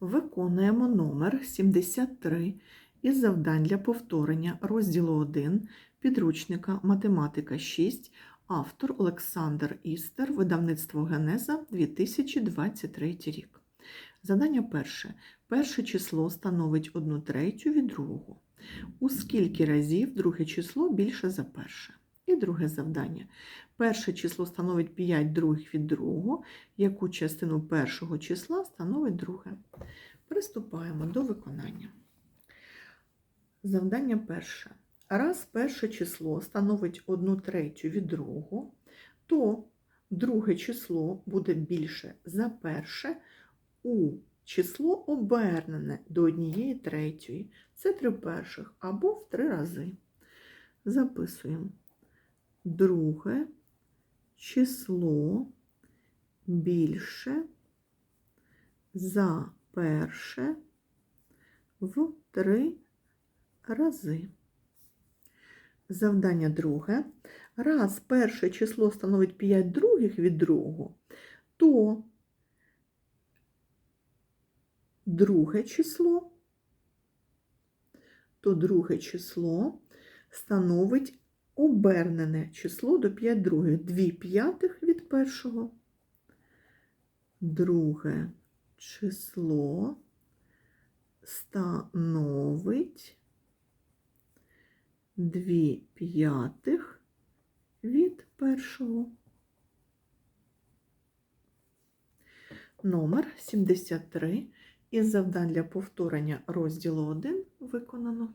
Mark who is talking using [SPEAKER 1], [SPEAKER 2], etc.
[SPEAKER 1] Виконуємо номер 73 із завдань для повторення розділу 1 підручника Математика 6, автор Олександр Істер, видавництво Генеза 2023 рік. Задання перше. Перше число становить 1 третю від другого. У скільки разів друге число більше за перше? Друге завдання. Перше число становить 5 других від другого, яку частину першого числа становить друге. Приступаємо до виконання. Завдання перше. Раз перше число становить 1 третю від другого, то друге число буде більше за перше у число обернене до однієї третьої. Це три перших або в три рази. Записуємо. Друге число більше за перше в три рази. Завдання друге. Раз перше число становить 5 других від другого, то друге число, то друге число становить обернене число до 5 других, 2 п'ятих від першого. Друге число становить 2 п'ятих від першого. Номер 73 із завдань для повторення розділу 1 виконано.